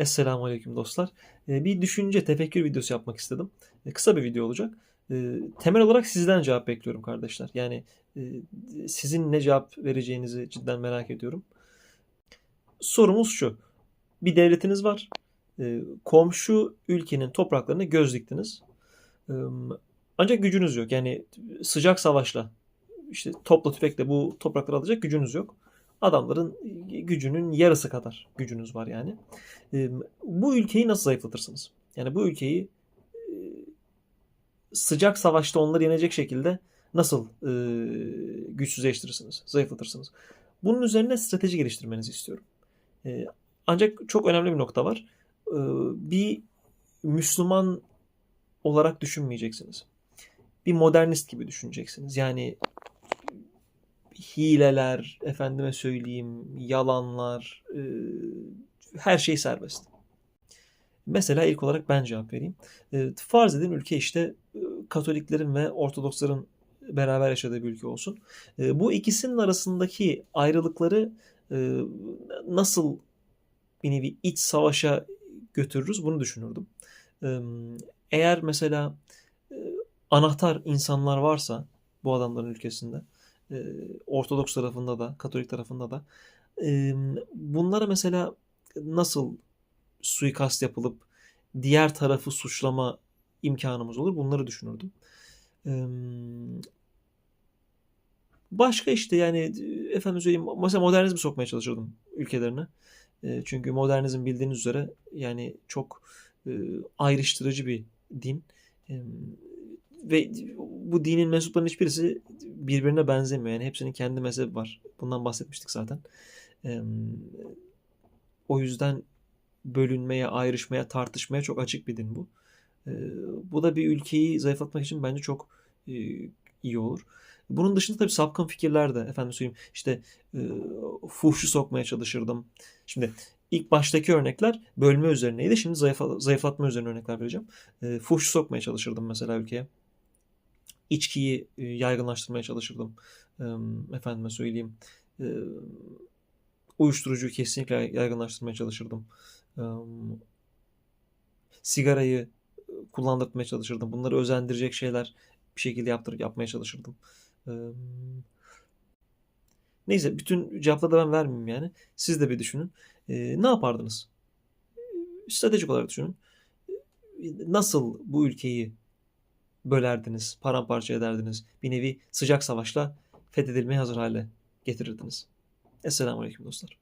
Esselamu Aleyküm dostlar. Ee, Bir düşünce, tefekkür videosu yapmak istedim. Ee, Kısa bir video olacak. Ee, Temel olarak sizden cevap bekliyorum kardeşler. Yani e, sizin ne cevap vereceğinizi cidden merak ediyorum. Sorumuz şu. Bir devletiniz var. Komşu ülkenin topraklarına göz diktiniz. Ancak gücünüz yok. Yani sıcak savaşla, işte topla tüfekle bu toprakları alacak gücünüz yok. Adamların gücünün yarısı kadar gücünüz var yani. Ee, Bu ülkeyi nasıl zayıflatırsınız? Yani bu ülkeyi e, sıcak savaşta onları yenecek şekilde nasıl e, güçsüzleştirirsiniz, zayıflatırsınız? Bunun üzerine strateji geliştirmenizi istiyorum. E, Ancak çok önemli bir nokta var. E, Bir Müslüman olarak düşünmeyeceksiniz. Bir modernist gibi düşüneceksiniz. Yani hileler, efendime söyleyeyim, yalanlar, e, her şey serbest. Mesela ilk olarak ben cevap vereyim. E, farz edin ülke işte e, Katoliklerin ve Ortodoksların beraber yaşadığı bir ülke olsun. E, bu ikisinin arasındaki ayrılıkları e, nasıl bir nevi iç savaşa götürürüz bunu düşünürdüm. E, eğer mesela e, anahtar insanlar varsa bu adamların ülkesinde Ortodoks tarafında da Katolik tarafında da bunlara mesela nasıl suikast yapılıp diğer tarafı suçlama imkanımız olur bunları düşünürdüm. Başka işte yani efendim söyleyeyim mesela modernizmi sokmaya çalışırdım ülkelerine. Çünkü modernizm bildiğiniz üzere yani çok ayrıştırıcı bir din. Ve bu dinin mensuplarının hiçbirisi birbirine benzemiyor. Yani hepsinin kendi mezhebi var. Bundan bahsetmiştik zaten. Ee, o yüzden bölünmeye, ayrışmaya, tartışmaya çok açık bir din bu. Ee, bu da bir ülkeyi zayıflatmak için bence çok e, iyi olur. Bunun dışında tabii sapkın fikirler de efendim söyleyeyim işte e, fuhşu sokmaya çalışırdım. Şimdi ilk baştaki örnekler bölme üzerineydi. Şimdi zayıf, zayıflatma üzerine örnekler vereceğim. E, fuhşu sokmaya çalışırdım mesela ülkeye içkiyi e, yaygınlaştırmaya çalışırdım. Efendime söyleyeyim. Uyuşturucuyu kesinlikle yaygınlaştırmaya çalışırdım. Sigarayı kullandırmaya çalışırdım. Bunları özendirecek şeyler bir şekilde yaptırıp yapmaya çalışırdım. Neyse bütün cevapları da ben vermeyeyim yani. Siz de bir düşünün. Ne yapardınız? Stratejik olarak düşünün. Nasıl bu ülkeyi bölerdiniz, paramparça ederdiniz. Bir nevi sıcak savaşla fethedilmeye hazır hale getirirdiniz. Esselamu Aleyküm dostlar.